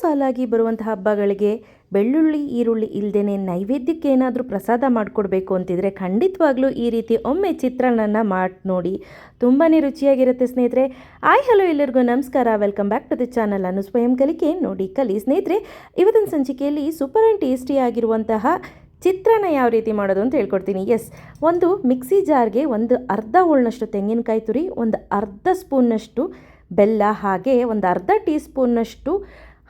ಸಾಲಾಗಿ ಬರುವಂತಹ ಹಬ್ಬಗಳಿಗೆ ಬೆಳ್ಳುಳ್ಳಿ, ಈರುಳ್ಳಿ ಇಲ್ಲದೇ ನೈವೇದ್ಯಕ್ಕೆ ಏನಾದರೂ ಪ್ರಸಾದ ಮಾಡಿಕೊಡ್ಬೇಕು ಅಂತಿದ್ರೆ ಖಂಡಿತವಾಗ್ಲೂ ಈ ರೀತಿ ಒಮ್ಮೆ ಚಿತ್ರಾನ್ನನ ಮಾಡಿ ನೋಡಿ. ತುಂಬಾ ರುಚಿಯಾಗಿರುತ್ತೆ ಸ್ನೇಹಿತರೆ. ಆಯ್, ಹಲೋ ಎಲ್ಲರಿಗೂ ನಮಸ್ಕಾರ. Welcome back to the channel ಅನ್ನು ಸ್ವಯಂ ಕಲಿಕೆ. ನೋಡಿ, ಕಲಿ ಸ್ನೇಹಿತರೆ, ಇವತ್ತಿನ ಸಂಚಿಕೆಯಲ್ಲಿ ಸೂಪರ್ ಆ್ಯಂಡ್ ಟೇಸ್ಟಿ ಆಗಿರುವಂತಹ ಚಿತ್ರಾನ್ನ ಯಾವ ರೀತಿ ಮಾಡೋದು ಅಂತ ಹೇಳ್ಕೊಡ್ತೀನಿ. ಎಸ್ ಒಂದು ಮಿಕ್ಸಿ ಜಾರ್ಗೆ ಒಂದು ಅರ್ಧ ಹೋಳ್ನಷ್ಟು ತೆಂಗಿನಕಾಯಿ ತುರಿ, ಒಂದು ಅರ್ಧ ಸ್ಪೂನ್ನಷ್ಟು ಬೆಲ್ಲ, ಹಾಗೆ ಒಂದು ಅರ್ಧ ಟೀ ಸ್ಪೂನ್ನಷ್ಟು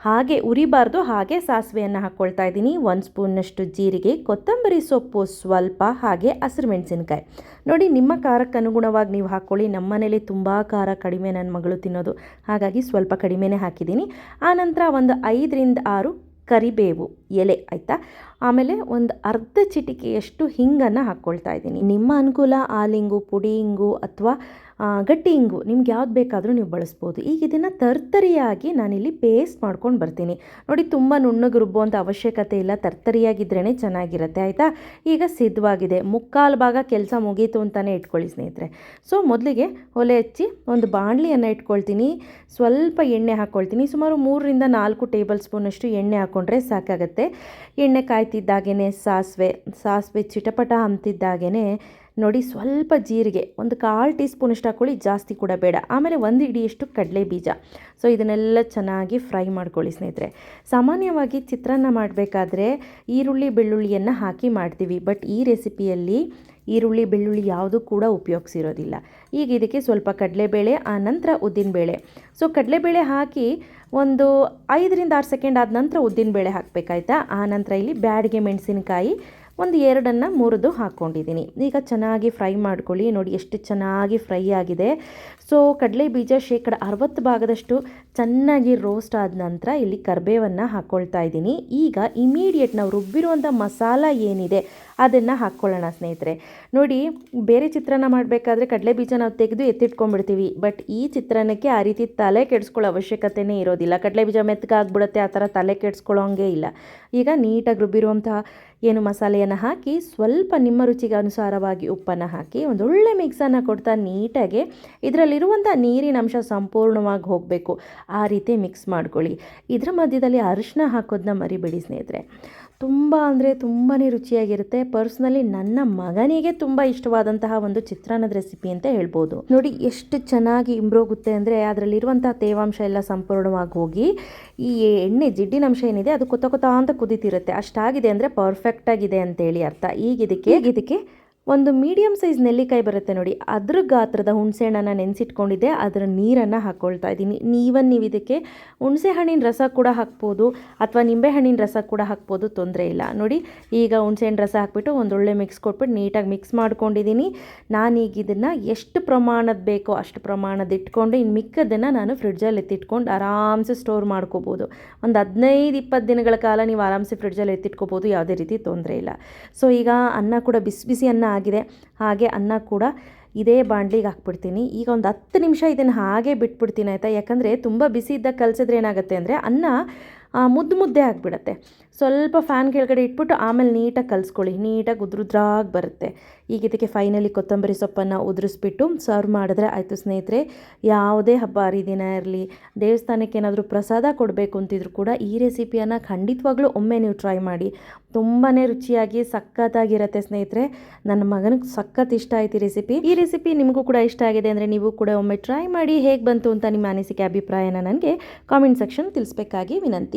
ಹಾಗೆ ಉರಿಬಾರ್ದು, ಹಾಗೆ ಸಾಸಿವೆಯನ್ನು ಹಾಕ್ಕೊಳ್ತಾ ಇದ್ದೀನಿ. ಒಂದು ಸ್ಪೂನ್ನಷ್ಟು ಜೀರಿಗೆ, ಕೊತ್ತಂಬರಿ ಸೊಪ್ಪು ಸ್ವಲ್ಪ, ಹಾಗೆ ಹಸಿರು ಮೆಣಸಿನ್ಕಾಯಿ. ನೋಡಿ, ನಿಮ್ಮ ಖಾರಕ್ಕೆ ಅನುಗುಣವಾಗಿ ನೀವು ಹಾಕ್ಕೊಳ್ಳಿ ನಮ್ಮ ಮನೇಲಿ ತುಂಬ ಖಾರ ಕಡಿಮೆ ನನ್ನ ಮಗಳು ತಿನ್ನೋದು. ಹಾಗಾಗಿ ಸ್ವಲ್ಪ ಕಡಿಮೆನೇ ಹಾಕಿದ್ದೀನಿ. ಆನಂತರ ಒಂದು ಐದರಿಂದ ಆರು ಕರಿಬೇವು ಎಲೆ, ಆಯಿತಾ? ಆಮೇಲೆ ಒಂದು ಅರ್ಧ ಚಿಟಿಕೆಯಷ್ಟು ಹಿಂಗನ್ನು ಹಾಕ್ಕೊಳ್ತಾ ಇದ್ದೀನಿ. ನಿಮ್ಮ ಅನುಕೂಲ, ಆಲಿಂಗು ಪುಡಿ ಅಥವಾ ಗಟ್ಟಿ ಇಂಗು, ನಿಮ್ಗೆ ಯಾವ್ದು ಬೇಕಾದರೂ ನೀವು ಬಳಸ್ಬೋದು. ಈಗ ಇದನ್ನು ತರ್ತರಿಯಾಗಿ ನಾನಿಲ್ಲಿ ಪೇಸ್ಟ್ ಮಾಡ್ಕೊಂಡು ಬರ್ತೀನಿ. ನೋಡಿ, ತುಂಬ ನುಣ್ಣಗೆ ರುಬ್ಬುವಂಥ ಅವಶ್ಯಕತೆ ಇಲ್ಲ. ತರ್ತರಿಯಾಗಿದ್ರೇ ಚೆನ್ನಾಗಿರುತ್ತೆ, ಆಯಿತಾ? ಈಗ ಸಿದ್ಧವಾಗಿದೆ. ಮುಕ್ಕಾಲು ಭಾಗ ಕೆಲಸ ಮುಗೀತು ಅಂತಲೇ ಇಟ್ಕೊಳ್ಳಿ, ಸ್ನೇಹಿತರೆ. ಸೊ ಮೊದಲಿಗೆ ಒಲೆ ಹಚ್ಚಿ ಒಂದು ಬಾಣಲಿಯನ್ನು ಇಟ್ಕೊಳ್ತೀನಿ. ಸ್ವಲ್ಪ ಎಣ್ಣೆ ಹಾಕ್ಕೊಳ್ತೀನಿ ಸುಮಾರು ಮೂರರಿಂದ ನಾಲ್ಕು ಟೇಬಲ್ ಸ್ಪೂನಷ್ಟು ಎಣ್ಣೆ ಹಾಕ್ಕೊಂಡ್ರೆ ಸಾಕಾಗತ್ತೆ. ಎಣ್ಣೆ ಕಾಯ್ತಿದ್ದಾಗೇ ಸಾಸಿವೆ ಸಾಸಿವೆ ಚಿಟಪಟ ಅಂತಿದ್ದಾಗೇ ನೋಡಿ ಸ್ವಲ್ಪ ಜೀರಿಗೆ, ಒಂದು ಕಾಲು ಟೀ ಸ್ಪೂನಷ್ಟು ಹಾಕ್ಕೊಳ್ಳಿ ಜಾಸ್ತಿ ಕೂಡ ಬೇಡ. ಆಮೇಲೆ ಒಂದು ಇಡಿಯಷ್ಟು ಕಡಲೆ ಬೀಜ. ಸೊ ಇದನ್ನೆಲ್ಲ ಚೆನ್ನಾಗಿ ಫ್ರೈ ಮಾಡ್ಕೊಳ್ಳಿ ಸ್ನೇಹಿತರೆ. ಸಾಮಾನ್ಯವಾಗಿ ಚಿತ್ರಾನ್ನ ಮಾಡಬೇಕಾದ್ರೆ ಈರುಳ್ಳಿ, ಬೆಳ್ಳುಳ್ಳಿಯನ್ನು ಹಾಕಿ ಮಾಡ್ತೀವಿ. ಬಟ್ ಈ ರೆಸಿಪಿಯಲ್ಲಿ ಈರುಳ್ಳಿ, ಬೆಳ್ಳುಳ್ಳಿ ಯಾವುದೂ ಕೂಡ ಉಪಯೋಗಿಸಿರೋದಿಲ್ಲ. ಈಗ ಇದಕ್ಕೆ ಸ್ವಲ್ಪ ಕಡಲೆಬೇಳೆ, ಆ ನಂತರ ಉದ್ದಿನಬೇಳೆ. ಸೊ ಕಡಲೆಬೇಳೆ ಹಾಕಿ ಒಂದು ಐದರಿಂದ ಆರು ಸೆಕೆಂಡ್ ಆದ ನಂತರ ಉದ್ದಿನಬೇಳೆ ಹಾಕಬೇಕಾಯ್ತಾ? ಆ ನಂತರ ಇಲ್ಲಿ ಬ್ಯಾಡಿಗೆ ಮೆಣಸಿನಕಾಯಿ ಒಂದು ಎರಡನ್ನು ಮುರಿದು ಹಾಕ್ಕೊಂಡಿದ್ದೀನಿ. ಈಗ ಚೆನ್ನಾಗಿ ಫ್ರೈ ಮಾಡ್ಕೊಳ್ಳಿ. ನೋಡಿ ಎಷ್ಟು ಚೆನ್ನಾಗಿ ಫ್ರೈ ಆಗಿದೆ. ಸೊ ಕಡಲೆ ಬೀಜ ಶೇಕಡ ಅರವತ್ತು ಭಾಗದಷ್ಟು ಚೆನ್ನಾಗಿ ರೋಸ್ಟ್ ಆದ ನಂತರ ಇಲ್ಲಿ ಕರ್ಬೇವನ್ನು ಹಾಕ್ಕೊಳ್ತಾ ಇದ್ದೀನಿ. ಈಗ ಇಮಿಡಿಯೇಟ್ ನಾವು ರುಬ್ಬಿರುವಂಥ ಮಸಾಲ ಏನಿದೆ, ಅದನ್ನು ಹಾಕ್ಕೊಳ್ಳೋಣ ಸ್ನೇಹಿತರೆ. ನೋಡಿ, ಬೇರೆ ಚಿತ್ರಾನ್ನ ಮಾಡಬೇಕಾದ್ರೆ ಕಡಲೆ ಬೀಜ ನಾವು ತೆಗೆದು ಎತ್ತಿಟ್ಕೊಂಡ್ಬಿಡ್ತೀವಿ. ಬಟ್ ಈ ಚಿತ್ರಾನ್ನಕ್ಕೆ ಆ ರೀತಿ ತಲೆ ಕೆಡಿಸ್ಕೊಳ್ಳೋ ಅವಶ್ಯಕತೆನೇ ಇರೋದಿಲ್ಲ. ಕಡಲೆ ಬೀಜ ಮೆತ್ತಗಾಗ್ಬಿಡುತ್ತೆ ಆ ಥರ ತಲೆ ಕೆಡಿಸ್ಕೊಳ್ಳೋಂಗೆ ಇಲ್ಲ. ಈಗ ನೀಟಾಗಿ ರುಬ್ಬಿರುವಂತಹ ಏನು ಮಸಾಲೆಯನ್ನು ಹಾಕಿ ಸ್ವಲ್ಪ ನಿಮ್ಮ ರುಚಿಗೆ ಅನುಸಾರವಾಗಿ ಉಪ್ಪನ್ನು ಹಾಕಿ ಒಂದು ಒಳ್ಳೆ ಮಿಕ್ಸನ್ನು ಕೊಡ್ತಾ ನೀಟಾಗಿ ಇದರಲ್ಲಿರುವಂಥ ನೀರಿನ ಅಂಶ ಸಂಪೂರ್ಣವಾಗಿ ಹೋಗಬೇಕು. ಆ ರೀತಿ ಮಿಕ್ಸ್ ಮಾಡ್ಕೊಳ್ಳಿ. ಇದರ ಮಧ್ಯದಲ್ಲಿ ಅರಿಶಿನ ಹಾಕೋದನ್ನ ಮರಿಬೇಡಿ ಸ್ನೇಹಿತರೆ. ತುಂಬ ಅಂದರೆ ತುಂಬಾ ರುಚಿಯಾಗಿರುತ್ತೆ. ಪರ್ಸ್ನಲಿ ನನ್ನ ಮಗನಿಗೆ ತುಂಬ ಇಷ್ಟವಾದಂತಹ ಒಂದು ಚಿತ್ರಾನ್ನದ ರೆಸಿಪಿ ಅಂತ ಹೇಳ್ಬೋದು. ನೋಡಿ, ಎಷ್ಟು ಚೆನ್ನಾಗಿ ಇಂಬ್ರೋಗುತ್ತೆ ಅಂದರೆ ಅದರಲ್ಲಿರುವಂತಹ ತೇವಾಂಶ ಎಲ್ಲ ಸಂಪೂರ್ಣವಾಗಿ ಹೋಗಿ ಈ ಎಣ್ಣೆ ಜಿಡ್ಡಿನ ಅಂಶ ಏನಿದೆ ಅದು ಕೊತ್ತ ಕೊತ್ತ ಅಂತ ಕುದೀತಿರುತ್ತೆ. ಅಷ್ಟಾಗಿದೆ ಅಂದರೆ ಪರ್ಫೆಕ್ಟಾಗಿದೆ ಅಂತೇಳಿ ಅರ್ಥ. ಈಗ ಇದಕ್ಕೆ ಇದಕ್ಕೆ ಒಂದು ಮೀಡಿಯಮ್ ಸೈಜ್ ನೆಲ್ಲಿಕಾಯಿ ಬರುತ್ತೆ ನೋಡಿ. ಅದ್ರ ಗಾತ್ರದ ಹುಣಸೆ ಹಣ್ಣನ್ನು ನೆನೆಸಿಟ್ಕೊಂಡಿದ್ದೆ. ಅದರ ನೀರನ್ನು ಹಾಕ್ಕೊಳ್ತಾ ಇದ್ದೀನಿ. ನೀವನ್ ನೀವು ಇದಕ್ಕೆ ಹುಣಸೆ ಹಣ್ಣಿನ ರಸ ಕೂಡ ಹಾಕ್ಬೋದು ಅಥವಾ ನಿಂಬೆ ಹಣ್ಣಿನ ರಸ ಕೂಡ ಹಾಕ್ಬೋದು, ತೊಂದರೆ ಇಲ್ಲ. ನೋಡಿ, ಈಗ ಹುಣಸೆಹಣ್ಣು ರಸ ಹಾಕ್ಬಿಟ್ಟು ಒಂದೊಳ್ಳೆ ಮಿಕ್ಸ್ ಕೊಟ್ಬಿಟ್ಟು ನೀಟಾಗಿ ಮಿಕ್ಸ್ ಮಾಡ್ಕೊಂಡಿದ್ದೀನಿ. ನಾನೀಗ ಇದನ್ನು ಎಷ್ಟು ಪ್ರಮಾಣದ ಬೇಕೋ ಅಷ್ಟು ಪ್ರಮಾಣದ ಇಟ್ಕೊಂಡು ಇನ್ನು ಮಿಕ್ಕದನ್ನು ನಾನು ಫ್ರಿಡ್ಜಲ್ಲಿ ಎತ್ತಿಟ್ಕೊಂಡು ಆರಾಮ್ಸೆ ಸ್ಟೋರ್ ಮಾಡ್ಕೋಬೋದು. ಒಂದು ಹದಿನೈದು, ಇಪ್ಪತ್ತು ದಿನಗಳ ಕಾಲ ನೀವು ಆರಾಮ್ಸೆ ಫ್ರಿಡ್ಜಲ್ಲಿ ಎತ್ತಿಟ್ಕೋಬೋದು. ಯಾವುದೇ ರೀತಿ ತೊಂದರೆ ಇಲ್ಲ. ಸೊ ಈಗ ಅನ್ನ ಕೂಡ ಬಿಸಿ ಬಿಸಿ ಅನ್ನ ಆಗಿದೆ. ಹಾಗೆ ಅನ್ನ ಕೂಡ ಇದೇ ಬಾಂಡ್ಲಿಗೆ ಹಾಕ್ಬಿಡ್ತೀನಿ. ಈಗ ಒಂದು ಹತ್ತು ನಿಮಿಷ ಇದನ್ನು ಹಾಗೆ ಬಿಟ್ಬಿಡ್ತೀನಿ ಆಯಿತಾ? ಯಾಕಂದರೆ ತುಂಬ ಬಿಸಿ ಇದ್ದಾಗ ಕಲಸಿದ್ರೆ ಏನಾಗುತ್ತೆ ಅಂದರೆ ಅನ್ನ ಮುದ್ದು ಮುದ್ದೆ ಆಗಿಬಿಡತ್ತೆ. ಸ್ವಲ್ಪ ಫ್ಯಾನ್ ಕೆಳಗಡೆ ಇಟ್ಬಿಟ್ಟು ಆಮೇಲೆ ನೀಟಾಗಿ ಕಲಿಸ್ಕೊಳ್ಳಿ. ನೀಟಾಗಿ ಉದ್ರುದ್ರಾಗಿ ಬರುತ್ತೆ. ಈಗ ಇದಕ್ಕೆ ಫೈನಲಿ ಕೊತ್ತಂಬರಿ ಸೊಪ್ಪನ್ನು ಉದುರಿಸ್ಬಿಟ್ಟು ಸರ್ವ್ ಮಾಡಿದ್ರೆ ಆಯಿತು ಸ್ನೇಹಿತರೆ, ಯಾವುದೇ ಹಬ್ಬ, ಹರಿದಿನ ಇರಲಿ, ದೇವಸ್ಥಾನಕ್ಕೆ ಏನಾದರೂ ಪ್ರಸಾದ ಕೊಡಬೇಕು ಅಂತಿದ್ರು ಕೂಡ ಈ ರೆಸಿಪಿಯನ್ನು ಖಂಡಿತವಾಗ್ಲೂ ಒಮ್ಮೆ ನೀವು ಟ್ರೈ ಮಾಡಿ. ತುಂಬಾ ರುಚಿಯಾಗಿ, ಸಖತ್ತಾಗಿರತ್ತೆ ಸ್ನೇಹಿತರೆ. ನನ್ನ ಮಗನಿಗೆ ಸಖತ್ ಇಷ್ಟ ಆಯ್ತು ರೆಸಿಪಿ ಈ ರೆಸಿಪಿ ನಿಮಗೂ ಕೂಡ ಇಷ್ಟ ಆಗಿದೆ ಅಂದರೆ ನೀವು ಕೂಡ ಒಮ್ಮೆ ಟ್ರೈ ಮಾಡಿ ಹೇಗೆ ಬಂತು ಅಂತ ನಿಮ್ಮ ಅನಿಸಿಕೆ, ಅಭಿಪ್ರಾಯನ ನನಗೆ ಕಾಮೆಂಟ್ ಸೆಕ್ಷನ್ ತಿಳಿಸ್ಬೇಕಾಗಿ ವಿನಂತಿ.